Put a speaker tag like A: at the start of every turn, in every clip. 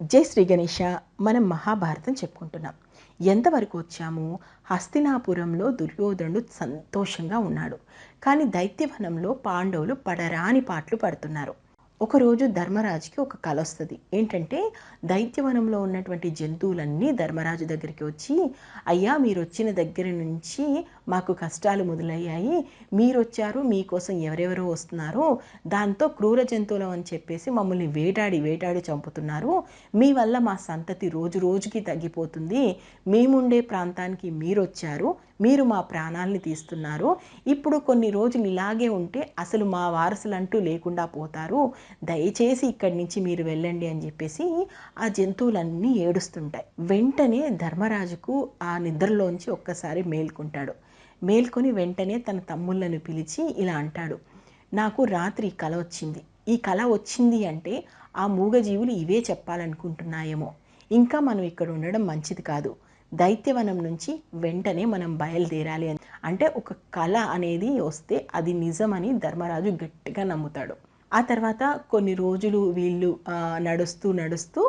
A: జై శ్రీ గణేష మనం మహాభారతం చెప్పుకుంటున్నాం. ఎంతవరకు వచ్చాము హస్తినాపురంలో దుర్యోధనుడు సంతోషంగా ఉన్నాడు. కానీ దైత్యవనంలో పాండవులు పడరాని పాటలు పడుతున్నారు. ఒకరోజు ధర్మరాజుకి ఒక కళ వస్తుంది. ఏంటంటే దైత్యవనంలో ఉన్నటువంటి జంతువులన్నీ ధర్మరాజు దగ్గరికి వచ్చి అయ్యా మీరు వచ్చిన దగ్గర నుంచి మాకు కష్టాలు మొదలయ్యాయి. మీరు వచ్చారు మీకోసం ఎవరెవరో వస్తున్నారు. దాంతో క్రూర జంతువులం అని చెప్పేసి మమ్మల్ని వేటాడి వేటాడి చంపుతున్నారు. మీ వల్ల మా సంతతి రోజు రోజుకి తగ్గిపోతుంది. మేముండే ప్రాంతానికి మీరు వచ్చారు మీరు మా ప్రాణాలని తీస్తున్నారు. ఇప్పుడు కొన్ని రోజులు ఇలాగే ఉంటే అసలు మా వారసులంటూ లేకుండా పోతారు. దయచేసి ఇక్కడి నుంచి మీరు వెళ్ళండి అని చెప్పేసి ఆ జంతువులన్నీ ఏడుస్తుంటాయి. వెంటనే ధర్మరాజుకు ఆ నిద్రలోంచి ఒక్కసారి మేల్కుంటాడు. మేల్కొని వెంటనే తన తమ్ముళ్ళను పిలిచి ఇలా అంటాడు. నాకు రాత్రి కల వచ్చింది. ఈ కళ వచ్చింది అంటే ఆ మూగజీవులు ఇవే చెప్పాలనుకుంటున్నాయేమో. ఇంకా మనం ఇక్కడ ఉండడం మంచిది కాదు. దైత్యవనం నుంచి వెంటనే మనం బయలుదేరాలి అని. అంటే ఒక కళ అనేది వస్తే అది నిజమని ధర్మరాజు గట్టిగా నమ్ముతాడు. ఆ తర్వాత కొన్ని రోజులు వీళ్ళు నడుస్తూ నడుస్తూ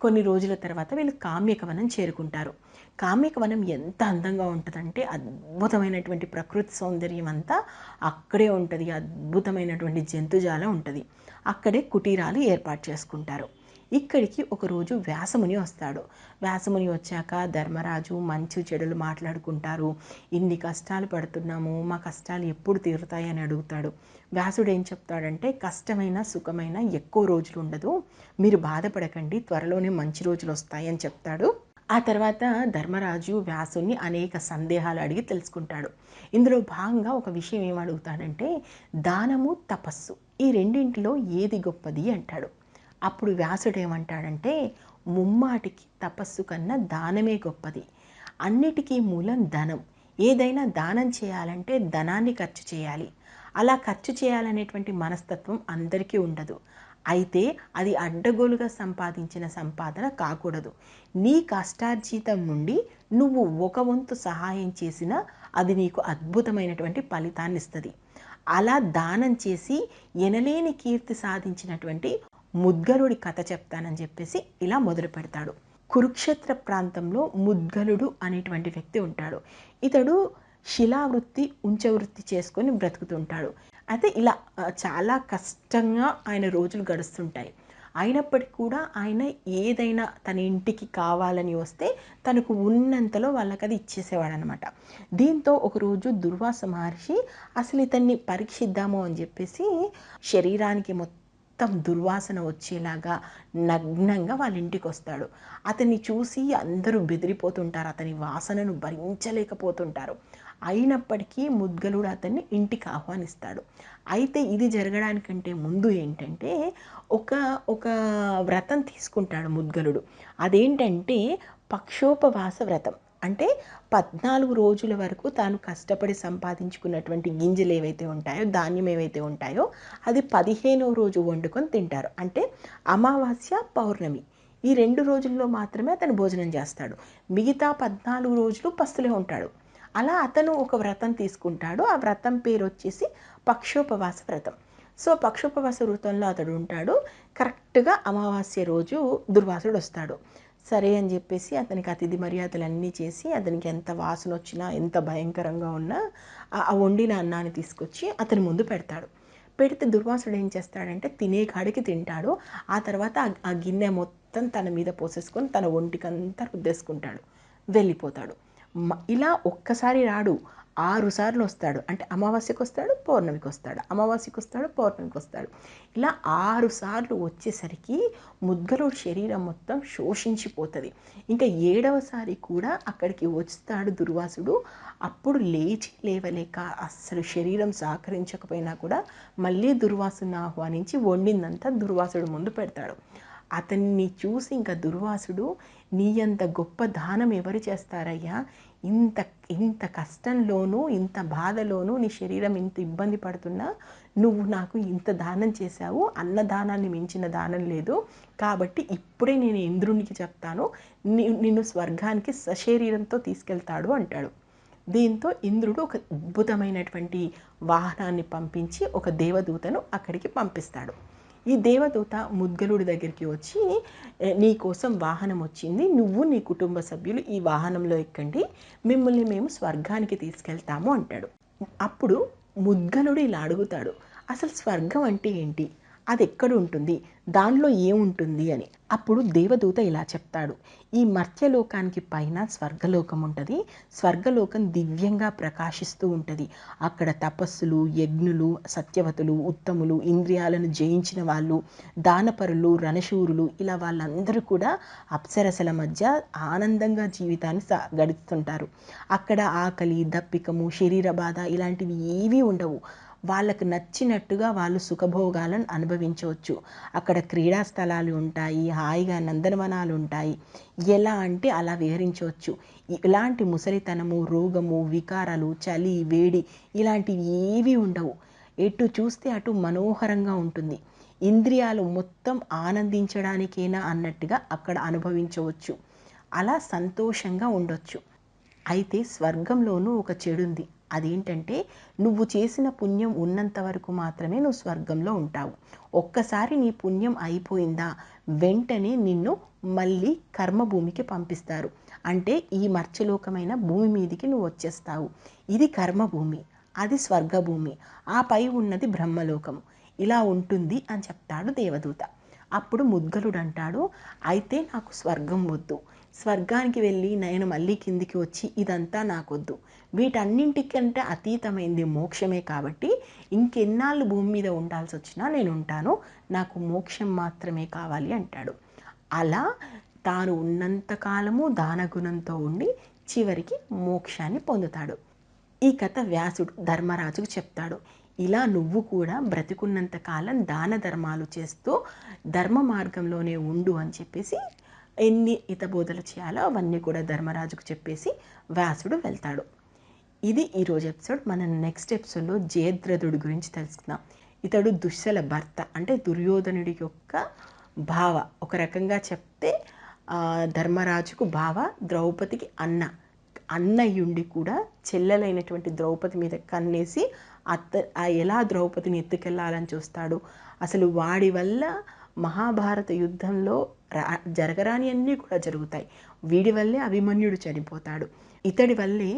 A: కొన్ని రోజుల తర్వాత వీళ్ళు కామ్యకవనం చేరుకుంటారు. కామ్యకవనం ఎంత అందంగా ఉంటుందంటే అద్భుతమైనటువంటి ప్రకృతి సౌందర్యం అంతా అక్కడే ఉంటుంది. అద్భుతమైనటువంటి జంతుజాలం ఉంటుంది. అక్కడే కుటీరాలు ఏర్పాటు చేసుకుంటారు. ఇక్కడికి ఒకరోజు వ్యాసముని వస్తాడు. వ్యాసముని వచ్చాక ధర్మరాజు మంచి చెడులు మాట్లాడుకుంటారు. ఇన్ని కష్టాలు పడుతున్నాము మా కష్టాలు ఎప్పుడు తీరుతాయి? అని అడుగుతాడు. వ్యాసుడు ఏం చెప్తాడంటే కష్టమైన సుఖమైన ఎక్కువ రోజులు ఉండదు. మీరు బాధపడకండి త్వరలోనే మంచి రోజులు వస్తాయి అని చెప్తాడు. ఆ తర్వాత ధర్మరాజు వ్యాసుని అనేక సందేహాలు అడిగి తెలుసుకుంటాడు. ఇందులో భాగంగా ఒక విషయం ఏమడుగుతాడంటే దానము తపస్సు. ఈ రెండింటిలో ఏది గొప్పది? అంటాడు. అప్పుడు వ్యాసుడు ఏమంటాడంటే ముమ్మాటికి తపస్సు కన్నా దానమే గొప్పది. అన్నిటికీ మూలం ధనం. ఏదైనా దానం చేయాలంటే ధనాన్ని ఖర్చు చేయాలి. అలా ఖర్చు చేయాలనేటువంటి మనస్తత్వం అందరికీ ఉండదు. అయితే అది అడ్డగోలుగా సంపాదించిన సంపాదన కాకూడదు. నీ కష్టార్జితం నుండి నువ్వు ఒక వంతు సహాయం చేసినా అది నీకు అద్భుతమైనటువంటి ఫలితాన్ని ఇస్తుంది అలా దానం చేసి ఎనలేని కీర్తి సాధించినటువంటి ముద్గలుడి కథ చెప్తానని చెప్పేసి ఇలా మొదలు పెడతాడు. కురుక్షేత్ర ప్రాంతంలో ముద్గలుడు అనేటువంటి వ్యక్తి ఉంటాడు. ఇతడు శిలావృత్తి ఉంచవృత్తి చేసుకొని బ్రతుకుతుంటాడు. అయితే ఇలా చాలా కష్టంగా ఆయన రోజులు గడుస్తుంటాయి. అయినప్పటికీ కూడా ఆయన ఏదైనా తన ఇంటికి కావాలని వస్తే తనకు ఉన్నంతలో వాళ్ళకి అది ఇచ్చేసేవాడు అనమాట దీంతో ఒకరోజు దుర్వాస మహర్షి అసలు ఇతన్ని పరీక్షిద్దాము అని చెప్పేసి శరీరానికి మొత్తం మొత్తం దుర్వాసన వచ్చేలాగా నగ్నంగా వాళ్ళ ఇంటికి వస్తాడు. అతన్ని చూసి అందరూ బెదిరిపోతుంటారు. అతని వాసనను భరించలేకపోతుంటారు. అయినప్పటికీ ముద్గలుడు అతన్ని ఇంటికి ఆహ్వానిస్తాడు. అయితే ఇది జరగడానికంటే ముందు ఏంటంటే ఒక ఒక వ్రతం తీసుకుంటాడు ముద్గలుడు. అదేంటంటే పక్షోపవాస వ్రతం. అంటే పద్నాలుగు రోజుల వరకు తాను కష్టపడి సంపాదించుకున్నటువంటి గింజలు ఏవైతే ఉంటాయో ధాన్యం ఏవైతే ఉంటాయో అది పదిహేనవ రోజు వండుకొని తింటారు. అంటే అమావాస్య పౌర్ణమి. ఈ రెండు రోజుల్లో మాత్రమే అతను భోజనం చేస్తాడు. మిగతా పద్నాలుగు రోజులు పస్తులే ఉంటాడు. అలా అతను ఒక వ్రతం తీసుకుంటాడు. ఆ వ్రతం పేరు వచ్చేసి పక్షోపవాస వ్రతం. సో పక్షోపవాస వ్రతంలో అతడు ఉంటాడు. కరెక్ట్గా అమావాస్య రోజు దుర్వాసుడు వస్తాడు. సరే అని చెప్పేసి అతనికి అతిథి మర్యాదలు అన్నీ చేసి అతనికి ఎంత వాసన వచ్చినా ఎంత భయంకరంగా ఉన్నా ఆ వండిన అన్నాన్ని తీసుకొచ్చి అతని ముందు పెడతాడు. పెడితే దుర్వాసుడు ఏం చేస్తాడంటే తినే కాడికి తింటాడు. ఆ తర్వాత ఆ గిన్నె మొత్తం తన మీద పోసేసుకొని తన ఒంటికంతా రుద్దేసుకుంటాడు. వెళ్ళిపోతాడు. ఇలా ఒక్కసారి రాడు. ఆరు సార్లు వస్తాడు. అంటే అమావాస్యకు వస్తాడు పౌర్ణమికి వస్తాడు అమావాస్యకు వస్తాడు పౌర్ణమికి వస్తాడు ఇలా ఆరు సార్లు వచ్చేసరికి ముద్గలుడు శరీరం మొత్తం శోషించిపోతుంది. ఇంకా ఏడవసారి కూడా అక్కడికి వస్తాడు దుర్వాసుడు. అప్పుడు లేచి లేవలేక అస్సలు శరీరం సహకరించకపోయినా కూడా మళ్ళీ దుర్వాసుని ఆహ్వానించి వండిందంతా దుర్వాసుడు ముందు పెడతాడు. అతన్ని చూసి ఇంకా దుర్వాసుడు నీ అంత గొప్ప దానం ఎవరు చేస్తారయ్యా? ఇంత ఇంత కష్టంలోనూ ఇంత బాధలోనూ నీ శరీరం ఇంత ఇబ్బంది పడుతున్నా నువ్వు నాకు ఇంత దానం చేశావు అన్నదానాన్ని మించిన దానం లేదు. కాబట్టి ఇప్పుడే నేను ఇంద్రునికి చెప్తాను నిన్ను స్వర్గానికి సశరీరంతో తీసుకెళ్తాడు అంటాడు. దీంతో ఇంద్రుడు ఒక అద్భుతమైనటువంటి వాహనాన్ని పంపించి ఒక దేవదూతను అక్కడికి పంపిస్తాడు. ఈ దేవదూత ముద్గలుడి దగ్గరికి వచ్చి నీ కోసం వాహనం వచ్చింది. నువ్వు నీ కుటుంబ సభ్యులు ఈ వాహనంలో ఎక్కండి. మిమ్మల్ని మేము స్వర్గానికి తీసుకెళ్తాము అంటాడు. అప్పుడు ముద్గలుడు ఇలా అడుగుతాడు అసలు స్వర్గం అంటే ఏంటి? అది ఎక్కడ ఉంటుంది దానిలో ఏముంటుంది అని. అప్పుడు దేవదూత ఇలా చెప్తాడు. ఈ మర్త్యలోకానికి పైన స్వర్గలోకం ఉంటుంది స్వర్గలోకం దివ్యంగా ప్రకాశిస్తూ ఉంటుంది. అక్కడ తపస్సులు యజ్ఞులు సత్యవతులు ఉత్తములు ఇంద్రియాలను జయించిన వాళ్ళు దానపరులు రణశూరులు ఇలా వాళ్ళందరూ కూడా అప్సరసల మధ్య ఆనందంగా జీవితాన్ని సా గడుపుతుంటారు. అక్కడ ఆకలి దప్పికము శరీర బాధ ఇలాంటివి ఏవీ ఉండవు. వాళ్ళకు నచ్చినట్టుగా వాళ్ళు సుఖభోగాలను అనుభవించవచ్చు. అక్కడ క్రీడా స్థలాలు ఉంటాయి హాయిగా నందనవనాలు ఉంటాయి. ఎలా అంటే అలా విహరించవచ్చు. ఇలాంటి ముసలితనము రోగము వికారాలు చలి వేడి ఇలాంటివి ఏవి ఉండవు. ఎటు చూస్తే అటు మనోహరంగా ఉంటుంది. ఇంద్రియాలు మొత్తం ఆనందించడానికేనా అన్నట్టుగా అక్కడ అనుభవించవచ్చు. అలా సంతోషంగా ఉండొచ్చు. అయితే స్వర్గంలోనూ ఒక చెడుంది. అదేంటంటే నువ్వు చేసిన పుణ్యం ఉన్నంత వరకు మాత్రమే నువ్వు స్వర్గంలో ఉంటావు. ఒక్కసారి నీ పుణ్యం అయిపోయిందా వెంటనే నిన్ను మళ్ళీ కర్మభూమికి పంపిస్తారు. అంటే ఈ మర్చలోకమైన భూమి మీదికి నువ్వు వచ్చేస్తావు. ఇది కర్మభూమి అది స్వర్గభూమి ఆ పై ఉన్నది బ్రహ్మలోకం ఇలా ఉంటుంది అని చెప్తాడు దేవదూత. అప్పుడు ముద్గలుడు అంటాడు అయితే నాకు స్వర్గం వద్దు. స్వర్గానికి వెళ్ళి నేను మళ్ళీ కిందికి వచ్చి ఇదంతా నాకొద్దు. వీటన్నింటికంటే అతీతమైంది మోక్షమే కాబట్టి ఇంకెన్నాళ్ళు భూమి మీద ఉండాల్సి వచ్చినా నేను ఉంటాను నాకు మోక్షం మాత్రమే కావాలి అంటాడు. అలా తాను ఉన్నంత కాలము దానగుణంతో ఉండి చివరికి మోక్షాన్ని పొందుతాడు. ఈ కథ వ్యాసుడు ధర్మరాజుకు చెప్తాడు. ఇలా నువ్వు కూడా బ్రతికున్నంత కాలం దాన ధర్మాలు చేస్తూ ధర్మ మార్గంలోనే ఉండు అని చెప్పేసి ఎన్ని హితబోధలు చేయాలో అవన్నీ కూడా ధర్మరాజుకు చెప్పేసి వ్యాసుడు వెళ్తాడు. ఇది ఈరోజు ఎపిసోడ్ మన నెక్స్ట్ ఎపిసోడ్లో జయద్రథుడి గురించి తెలుసుకుందాం. ఇతడు దుశ్శల భర్త అంటే దుర్యోధనుడి యొక్క భావ. ఒక రకంగా చెప్తే ధర్మరాజుకు భావ ద్రౌపదికి అన్న. అన్నయ్యుండి కూడా చెల్లెలైనటువంటి ద్రౌపది మీద కన్నేసి అత్త ఆ ఎలా ద్రౌపదిని ఎత్తుకెళ్ళాలని చూస్తాడు? అసలు వాడి వల్ల మహాభారత యుద్ధంలో రా జరగరాని అన్నీ కూడా జరుగుతాయి. వీడి వల్లే అభిమన్యుడు చనిపోతాడు. ఇతడి వల్లే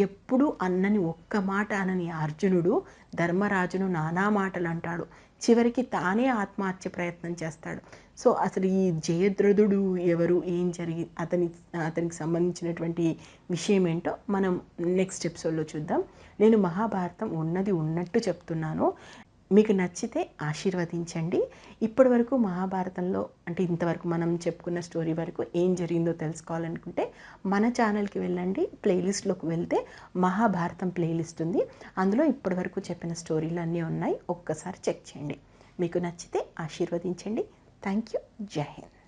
A: ఎప్పుడు అన్నని ఒక్క మాట అనని అర్జునుడు ధర్మరాజును నానా మాటలు అంటాడు. చివరికి తానే ఆత్మహత్య ప్రయత్నం చేస్తాడు. సో అసలు ఈ జయద్రథుడు ఎవరు ఏం జరిగి అతని అతనికి సంబంధించినటువంటి విషయం ఏంటో మనం నెక్స్ట్ ఎపిసోడ్లో చూద్దాం. నేను మహాభారతం ఉన్నది ఉన్నట్టు చెప్తున్నాను. మీకు నచ్చితే ఆశీర్వదించండి. ఇప్పటి వరకు మహాభారతంలో అంటే ఇంతవరకు మనం చెప్పుకున్న స్టోరీ వరకు ఏం జరిగిందో తెలుసుకోవాలనుకుంటే మన ఛానల్కి వెళ్ళండి. ప్లేలిస్ట్లోకి వెళ్తే మహాభారతం ప్లేలిస్ట్ ఉంది. అందులో ఇప్పటి వరకు చెప్పిన స్టోరీలు అన్నీ ఉన్నాయి. ఒక్కసారి చెక్ చేయండి. మీకు నచ్చితే ఆశీర్వదించండి. Thank you. జై హింద్.